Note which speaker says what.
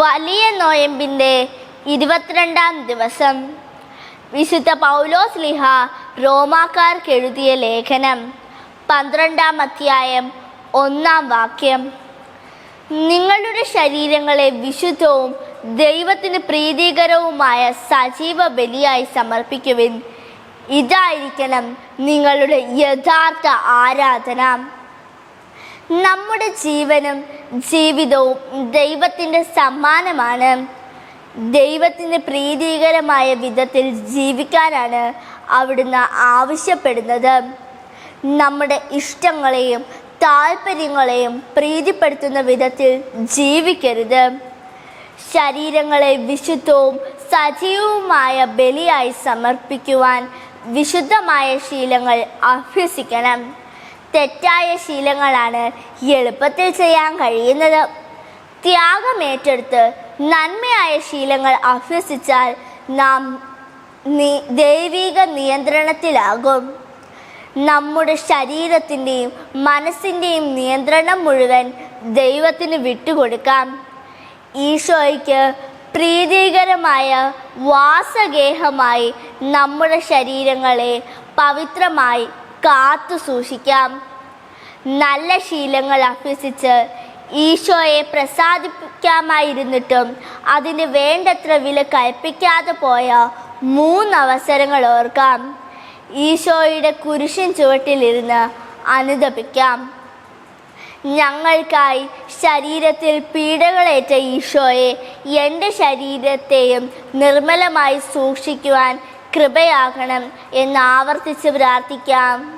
Speaker 1: വലിയ നോയമ്പിന്റെ ഇരുപത്തിരണ്ടാം ദിവസം. വിശുദ്ധ പൗലോസ് ലിഹ റോമാക്കാർക്ക് എഴുതിയ ലേഖനം പന്ത്രണ്ടാം അധ്യായം ഒന്നാം വാക്യം. നിങ്ങളുടെ ശരീരങ്ങളെ വിശുദ്ധവും ദൈവത്തിന് പ്രീതികരവുമായ സജീവ ബലിയായി സമർപ്പിക്കുവിൻ. ഇതായിരിക്കണം നിങ്ങളുടെ യഥാർത്ഥ ആരാധന. നമ്മുടെ ജീവനും ജീവിതവും ദൈവത്തിന്റെ സമ്മാനമാണ്. ദൈവത്തിന് പ്രീതികരമായ വിധത്തിൽ ജീവിക്കാനാണ് അവിടുന്ന് ആവശ്യപ്പെടുന്നത്. നമ്മുടെ ഇഷ്ടങ്ങളെയും താല്പര്യങ്ങളെയും പ്രീതിപ്പെടുത്തുന്ന വിധത്തിൽ ജീവിക്കരുത്. ശരീരങ്ങളെ വിശുദ്ധവും സജീവവുമായ ബലിയായി സമർപ്പിക്കുവാൻ വിശുദ്ധമായ ശീലങ്ങൾ അഭ്യസിക്കണം. തെറ്റായ ശീലങ്ങളാണ് എളുപ്പത്തിൽ ചെയ്യാൻ കഴിയുന്നത്. ത്യാഗമേറ്റെടുത്ത് നന്മയായ ശീലങ്ങൾ അഭ്യസിച്ചാൽ നാം ദൈവിക നിയന്ത്രണത്തിലാകും. നമ്മുടെ ശരീരത്തിന്റെയും മനസ്സിന്റെയും നിയന്ത്രണം മുഴുവൻ ദൈവത്തിന് വിട്ടുകൊടുക്കാം. ഈശോയ്ക്ക് പ്രീതികരമായ വാസഗേഹമായി നമ്മുടെ ശരീരങ്ങളെ പവിത്രമായി കാത്തു സൂക്ഷിക്കാം. നല്ല ശീലങ്ങൾ അഭ്യസിച്ച് ഈശോയെ പ്രസാദിപ്പിക്കാമായിരുന്നിട്ടും അതിന് വേണ്ടത്ര വില കൽപ്പിക്കാതെ പോയ മൂന്നവസരങ്ങൾ ഓർക്കാം. ഈശോയുടെ കുരിശൻ ചുവട്ടിലിരുന്ന് അനുദപിക്കാം. ഞങ്ങൾക്കായി ശരീരത്തിൽ പീഡകളേറ്റ ഈശോയെ എന്റെ ശരീരത്തെയും നിർമ്മലമായി സൂക്ഷിക്കുവാൻ കൃപയാകണം എന്ന് ആവർത്തിച്ച് പ്രാർത്ഥിക്കാം.